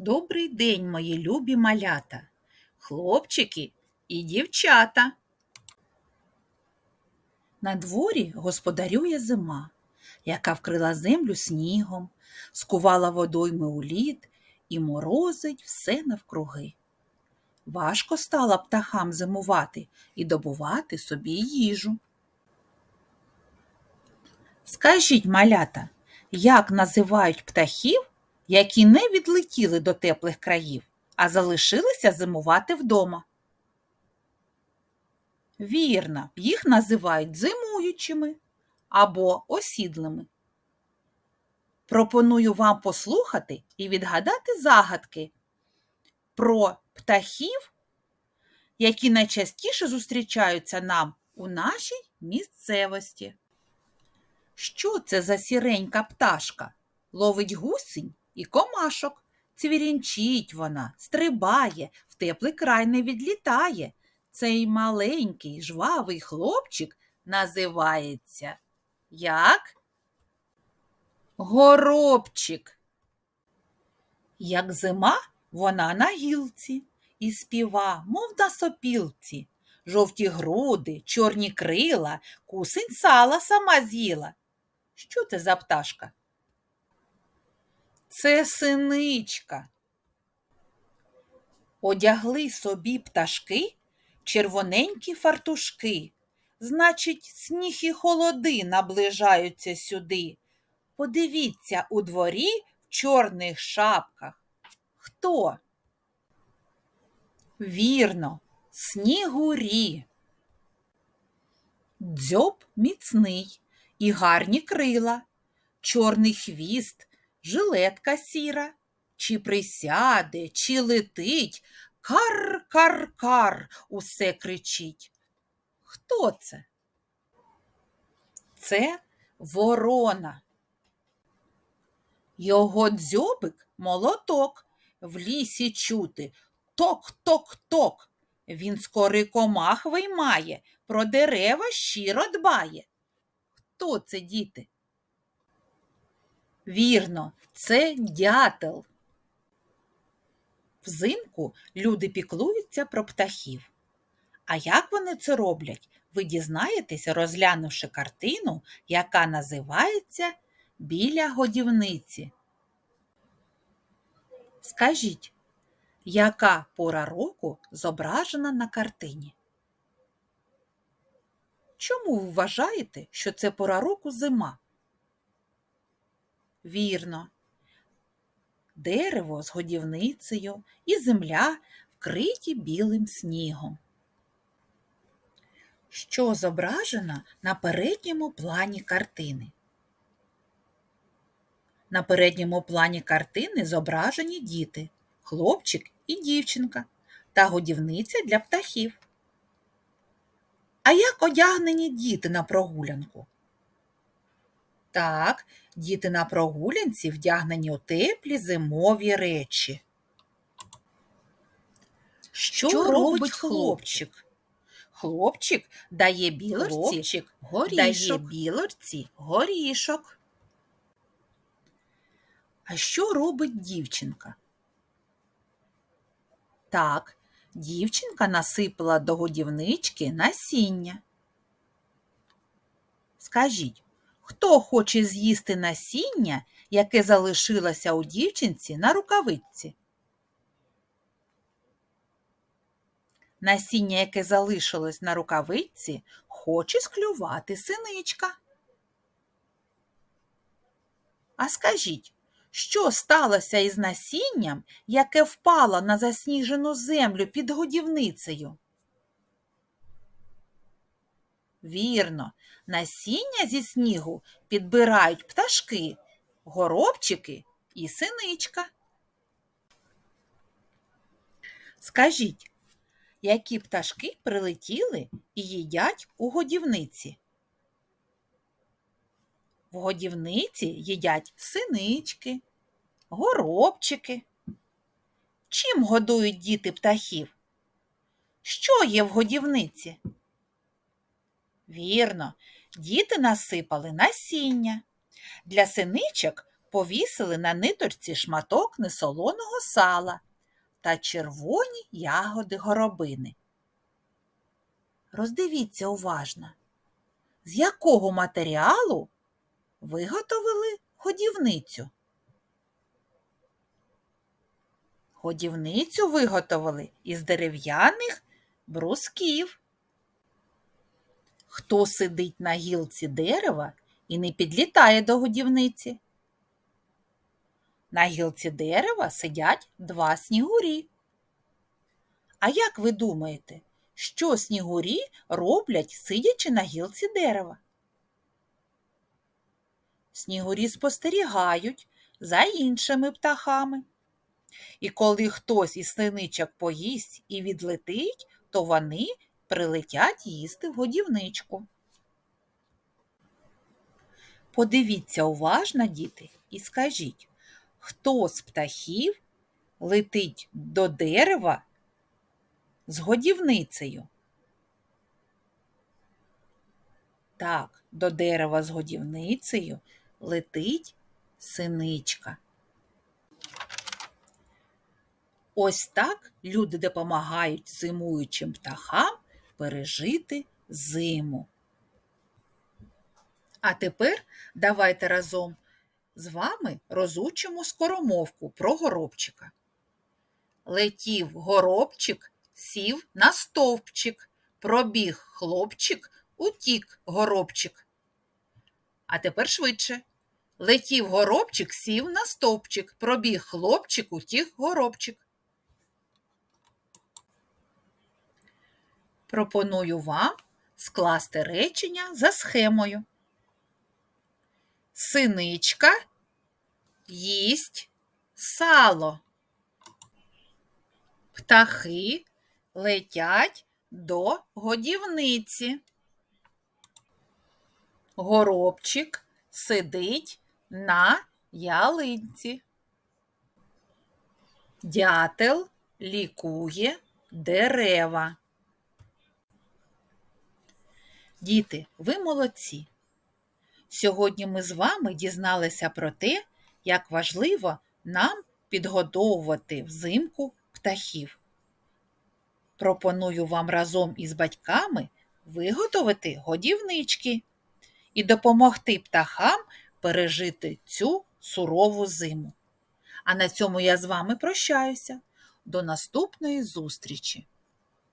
Добрий день, мої любі малята, хлопчики і дівчата. На дворі господарює зима, яка вкрила землю снігом, скувала водойми у лід і морозить все навкруги. Важко стало птахам зимувати і добувати собі їжу. Скажіть, малята, як називають птахів, які не відлетіли до теплих країв, а залишилися зимувати вдома? Вірно, їх називають зимуючими або осідлими. Пропоную вам послухати і відгадати загадки про птахів, які найчастіше зустрічаються нам у нашій місцевості. Що це за сіренька пташка? Ловить гусінь і комашок. Цвірінчить вона, стрибає, в теплий край не відлітає. Цей маленький жвавий хлопчик називається як? Горобчик. Як зима, вона на гілці і співа, мов на сопілці. Жовті груди, чорні крила, кусень сала сама з'їла. Що це за пташка? Це синичка. Одягли собі пташки червоненькі фартушки. Значить, сніг і холоди наближаються сюди. Подивіться у дворі в чорних шапках. Хто? Вірно, снігурі. Дзьоб міцний і гарні крила, чорний хвіст, жилетка сіра, чи присяде, чи летить, кар-кар-кар усе кричить. Хто це? Це ворона. Його дзьобик молоток в лісі чути. Ток-ток-ток. Він скорий комах виймає, про дерева щиро дбає. Хто це, діти? Вірно, це дятел. Взимку люди піклуються про птахів. А як вони це роблять, ви дізнаєтеся, розглянувши картину, яка називається Біля годівниці. Скажіть, яка пора року зображена на картині? Чому ви вважаєте, що це пора року зима? Вірно, дерево з годівницею і земля вкриті білим снігом. Що зображено на передньому плані картини? На передньому плані картини зображені діти, хлопчик і дівчинка та годівниця для птахів. А як одягнені діти на прогулянку? Так, діти на прогулянці вдягнені у теплі зимові речі. Що, Що робить хлопчик? Хлопчик дає білочці, Хлопчик дає горішок. білочці горішок. А що робить дівчинка? Так, дівчинка насипала до годівнички насіння. Скажіть, хто хоче з'їсти насіння, яке залишилося у дівчинці на рукавиці? Насіння, яке залишилось на рукавиці, хоче склювати синичка. А скажіть, що сталося із насінням, яке впало на засніжену землю під годівницею? Вірно, насіння зі снігу підбирають пташки, горобчики і синичка. Скажіть, які пташки прилетіли і їдять у годівниці? В годівниці їдять синички, горобчики. Чим годують діти птахів? Що є в годівниці? Вірно, діти насипали насіння. Для синичок повісили на ниточці шматок несолоного сала та червоні ягоди горобини. Роздивіться уважно, з якого матеріалу виготовили годівницю. Годівницю виготовили із дерев'яних брусків. Хто сидить на гілці дерева і не підлітає до годівниці? На гілці дерева сидять два снігурі. А як ви думаєте, що снігурі роблять, сидячи на гілці дерева? Снігурі спостерігають за іншими птахами. І коли хтось із синичок поїсть і відлетить, то вони прилетять їсти в годівничку. Подивіться уважно, діти, і скажіть, хто з птахів летить до дерева з годівницею? Так, до дерева з годівницею летить синичка. Ось так люди допомагають зимуючим птахам пережити зиму. А тепер давайте разом з вами розучимо скоромовку про горобчика. Летів горобчик, сів на стовпчик, пробіг хлопчик, утік горобчик. А тепер швидше. Летів горобчик, сів на стовпчик, пробіг хлопчик, утік горобчик. Пропоную вам скласти речення за схемою. Синичка їсть сало. Птахи летять до годівниці. Горобчик сидить на ялинці. Дятел лікує дерева. Діти, ви молодці. Сьогодні ми з вами дізналися про те, як важливо нам підгодовувати взимку птахів. Пропоную вам разом із батьками виготовити годівнички і допомогти птахам пережити цю сурову зиму. А на цьому я з вами прощаюся. До наступної зустрічі!